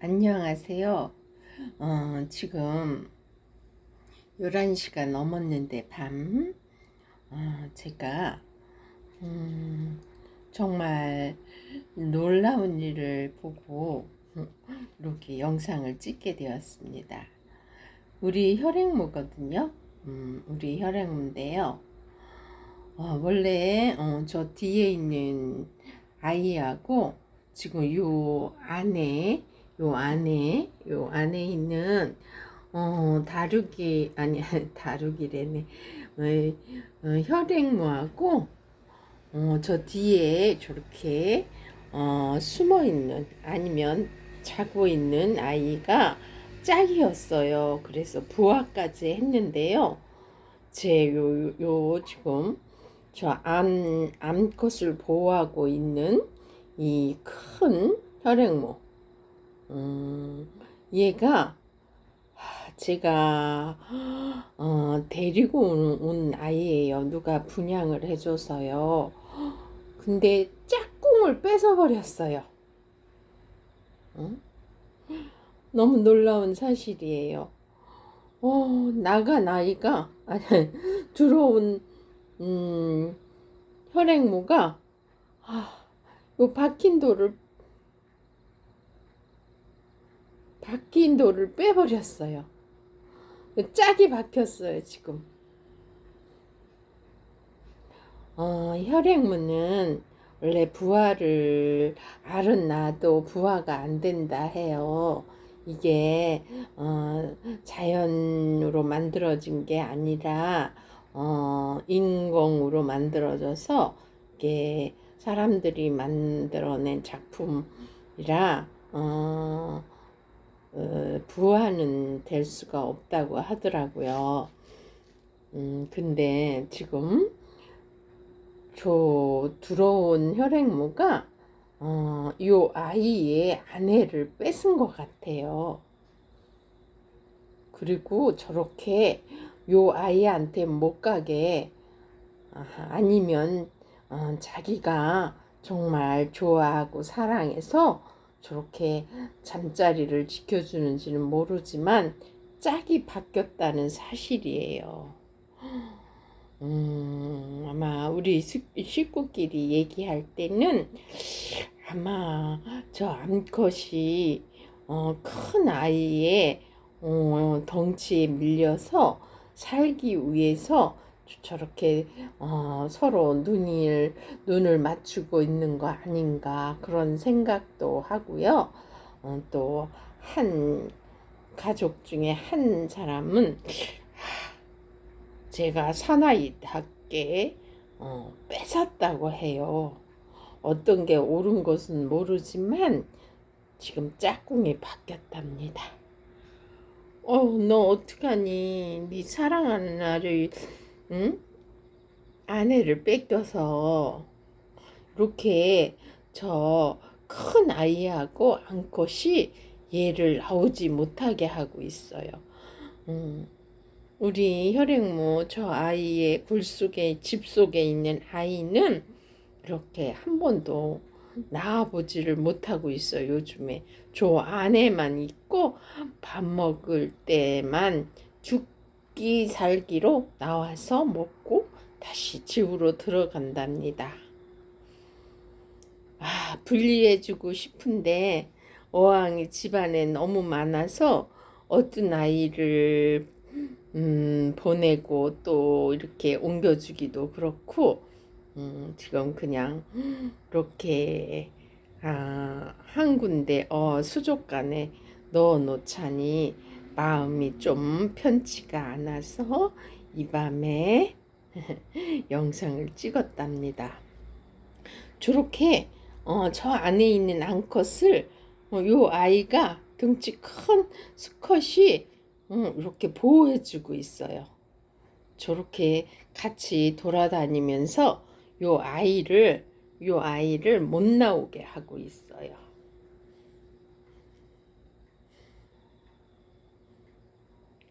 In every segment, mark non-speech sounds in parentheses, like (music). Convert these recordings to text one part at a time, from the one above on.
안녕하세요. 어, 지금 11시가 넘었는데 밤 어, 제가 음, 정말 놀라운 일을 보고 이렇게 영상을 찍게 되었습니다. 우리 혈액무거든요. 음, 우리 혈액무인데요. 어, 원래 어, 저 뒤에 있는 아이하고 지금 요 안에 요 안에 요 안에 있는 어 다루기 아니 (laughs) 다루기래네 어, 어, 혈액무하고 어, 저 뒤에 저렇게 어, 숨어 있는 아니면 자고 있는 아이가 짝이었어요. 그래서 부화까지 했는데요. 제 요 요 지금 저 암, 암컷을 보호하고 있는 이 큰 혈액모 음, 얘가 하, 제가 어, 데리고 온, 온 아이예요. 누가 분양을 해줘서요. 근데 짝꿍을 뺏어버렸어요. 어? 너무 놀라운 사실이에요. 어, 나가 나이가 아니 (laughs) 들어온 음, 혈액모가 아, 요 박힌 돌을 박힌 돌을 빼버렸어요. 짝이 박혔어요, 지금. 어, 혈액무는 원래 부화를 알은 나도 부화가 안 된다 해요. 이게 어, 자연으로 만들어진 게 아니라 어, 인공으로 만들어져서 이게 사람들이 만들어낸 작품이라 어, 어, 부화는 될 수가 없다고 하더라고요. 음, 근데 지금 저 들어온 혈액무가 어, 요 아이의 아내를 뺏은 것 같아요. 그리고 저렇게 요 아이한테 못 가게 아, 아니면 어, 자기가 정말 좋아하고 사랑해서 저렇게 잠자리를 지켜주는지는 모르지만 짝이 바뀌었다는 사실이에요. 음, 아마 우리 식구끼리 얘기할 때는 아마 저 암컷이 어, 큰 아이의 어, 덩치에 밀려서 살기 위해서 저렇게 어, 서로 눈을 눈을 맞추고 있는 거 아닌가 그런 생각도 하고요. 어, 또한 가족 중에 한 사람은 제가 사나이답게 어, 뺏었다고 해요. 어떤 게 옳은 것은 모르지만 지금 짝꿍이 바뀌었답니다. 어, 너 어떡하니? 네 사랑하는 아를 응? 아내를 뺏겨서 이렇게 저 큰 아이하고 암컷이 얘를 나오지 못하게 하고 있어요. 음, 우리 혈액모 저 아이의 굴 속에 집 속에 있는 아이는 이렇게 한 번도 나와보지를 못하고 있어요. 요즘에 저 안에만 있고 밥 먹을 때만 죽 기 살기로 나와서 먹고 다시 집으로 들어간답니다. 아, 분리해주고 싶은데 어항이 집안에 너무 많아서 어떤 아이를 음, 보내고 또 이렇게 옮겨주기도 그렇고 음, 지금 그냥 이렇게 아, 한 군데 어, 수족관에 넣어 놓자니 마음이 좀 편치가 않아서 이 밤에 (laughs) 영상을 찍었답니다. 저렇게 어, 저 안에 있는 암컷을 어, 요 아이가 등치 큰 수컷이 어, 이렇게 보호해주고 있어요. 저렇게 같이 돌아다니면서 요 아이를 요 아이를 못 나오게 하고 있어요.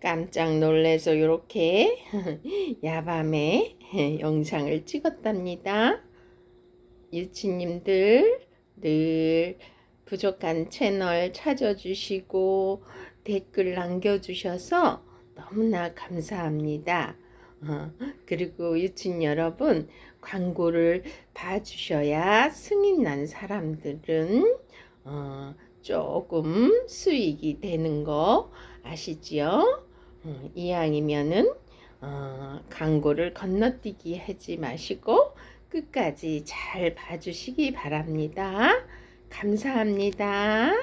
깜짝 놀래서 이렇게 (laughs) 야밤에 (laughs) 영상을 찍었답니다. 유치님들 늘 부족한 채널 찾아주시고 댓글 남겨주셔서 너무나 감사합니다. 어, 그리고 유친 여러분 광고를 봐주셔야 승인 난 사람들은 어, 조금 수익이 되는 거 아시지요? 어, 이왕이면은 어, 광고를 건너뛰기 하지 마시고 끝까지 잘 봐주시기 바랍니다. 감사합니다.